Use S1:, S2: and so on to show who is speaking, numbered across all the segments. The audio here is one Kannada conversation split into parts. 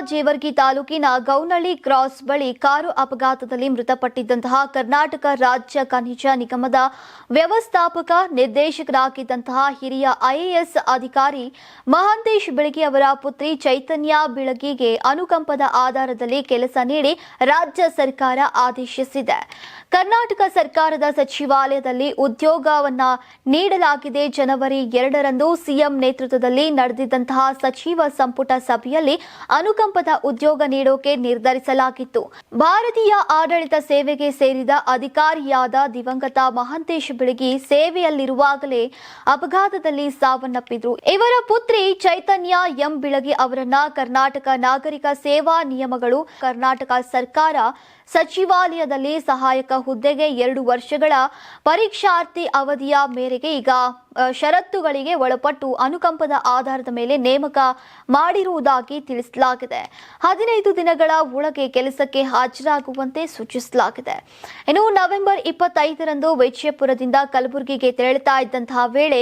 S1: ಜೇವರ್ಗಿ ತಾಲೂಕಿನ ಗೌನಳ್ಳಿ ಕ್ರಾಸ್ ಬಳಿ ಕಾರು ಅಪಘಾತದಲ್ಲಿ ಮೃತಪಟ್ಟಿದ್ದಂತಹ ಕರ್ನಾಟಕ ರಾಜ್ಯ ಖನಿಜ ನಿಗಮದ ವ್ಯವಸ್ಥಾಪಕ ನಿರ್ದೇಶಕರಾಗಿದ್ದಂತಹ ಹಿರಿಯ ಐಎಎಸ್ ಅಧಿಕಾರಿ ಮಹಾಂತೇಶ್ ಬೆಳಗಿ ಅವರ ಪುತ್ರಿ ಚೈತನ್ಯ ಬೆಳಗಿಗೆ ಅನುಕಂಪದ ಆಧಾರದಲ್ಲಿ ಕೆಲಸ ನೀಡಿ ರಾಜ್ಯ ಸರ್ಕಾರ ಆದೇಶಿಸಿದೆ. ಕರ್ನಾಟಕ ಸರ್ಕಾರದ ಸಚಿವಾಲಯದಲ್ಲಿ ಉದ್ಯೋಗವನ್ನ ನೀಡಲಾಗಿದೆ. ಜನವರಿ ಎರಡರಂದು ಸಿಎಂ ನೇತೃತ್ವದಲ್ಲಿ ನಡೆದಿದ್ದಂತಹ ಸಚಿವ ಸಂಪುಟ ಸಭೆಯಲ್ಲಿ ಅನುಕಂಪದ ಉದ್ಯೋಗ ನೀಡೋಕೆ ನಿರ್ಧರಿಸಲಾಗಿತ್ತು. ಭಾರತೀಯ ಆಡಳಿತ ಸೇವೆಗೆ ಸೇರಿದ ಅಧಿಕಾರಿಯಾದ ದಿವಂಗತ ಮಹಾಂತೇಶ್ ಬೆಳಗಿ ಸೇವೆಯಲ್ಲಿರುವಾಗಲೇ ಅಪಘಾತದಲ್ಲಿ ಸಾವನ್ನಪ್ಪಿದ್ರು. ಇವರ ಪುತ್ರಿ ಚೈತನ್ಯ ಎಂ ಬಿಳಗಿ ಅವರನ್ನ ಕರ್ನಾಟಕ ನಾಗರಿಕ ಸೇವಾ ನಿಯಮಗಳು, ಕರ್ನಾಟಕ ಸರ್ಕಾರ ಸಚಿವಾಲಯದಲ್ಲಿ ಸಹಾಯಕ ಹುದ್ದೆಗೆ ಎರಡು ವರ್ಷಗಳ ಪರೀಕ್ಷಾರ್ಥಿ ಅವಧಿಯ ಮೇರೆಗೆ ಈಗ ಷರತ್ತುಗಳಿಗೆ ಒಳಪಟ್ಟು ಅನುಕಂಪದ ಆಧಾರದ ಮೇಲೆ ನೇಮಕ ಮಾಡಿರುವುದಾಗಿ ತಿಳಿಸಲಾಗಿದೆ. ಹದಿನೈದು ದಿನಗಳ ಒಳಗೆ ಕೆಲಸಕ್ಕೆ ಹಾಜರಾಗುವಂತೆ ಸೂಚಿಸಲಾಗಿದೆ. ಇನ್ನು ನವೆಂಬರ್ ಇಪ್ಪತ್ತೈದರಂದು ವೈದ್ಯಪುರದಿಂದ ಕಲಬುರಗಿಗೆ ತೆರಳುತ್ತಾ ಇದ್ದಂತಹ ವೇಳೆ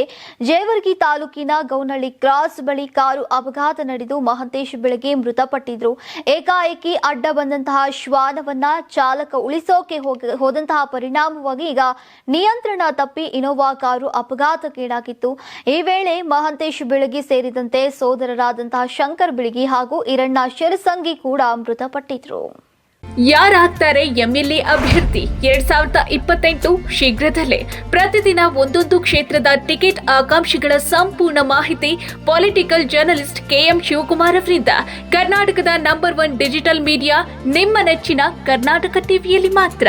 S1: ಜೇವರ್ಗಿ ತಾಲೂಕಿನ ಗೌನಹಳ್ಳಿ ಕ್ರಾಸ್ ಬಳಿ ಕಾರು ಅಪಘಾತ ನಡೆದು ಮಹಂತೇಶ್ ಬೆಳಗ್ಗೆ ಮೃತಪಟ್ಟಿದ್ರು ಏಕಾಏಕಿ ಅಡ್ಡ ಬಂದಂತಹ ಶ್ವಾನವನ್ನ ಚಾಲಕ ಉಳಿಸೋಕೆ ಹೋದಂತಹ ಪರಿಣಾಮವಾಗಿ ಈಗ ನಿಯಂತ್ರಣ ತಪ್ಪಿ ಇನೋವಾ ಕಾರು ಅಪಘಾತಕ್ಕೀಡಾಗಿತ್ತು ಈ ವೇಳೆ ಮಹಂತೇಶ್ ಬಿಳಗಿ ಸೇರಿದಂತೆ ಸೋದರರಾದಂತಹ ಶಂಕರ್ ಬಿಳಗಿ ಹಾಗೂ ಇರಣ್ಣ ಶಿರಸಂಗಿ ಕೂಡ ಮೃತಪಟ್ಟಿದ್ರು.
S2: ಯಾರಾಗ್ತಾರೆ ಎಂಎಲ್ಎ ಅಭ್ಯರ್ಥಿ? ಎರಡ್ ಸಾವಿರದ ಇಪ್ಪತ್ತೆಂಟು ಶೀಘ್ರದಲ್ಲೇ. ಪ್ರತಿದಿನ ಒಂದೊಂದು ಕ್ಷೇತ್ರದ ಟಿಕೆಟ್ ಆಕಾಂಕ್ಷಿಗಳ ಸಂಪೂರ್ಣ ಮಾಹಿತಿ ಪೊಲಿಟಿಕಲ್ ಜರ್ನಲಿಸ್ಟ್ ಕೆಎಂ ಶಿವಕುಮಾರ್ ಅವರಿಂದ. ಕರ್ನಾಟಕದ ನಂಬರ್ ಒನ್ ಡಿಜಿಟಲ್ ಮೀಡಿಯಾ ನಿಮ್ಮ ನೆಚ್ಚಿನ ಕರ್ನಾಟಕ ಟಿವಿಯಲ್ಲಿ ಮಾತ್ರ.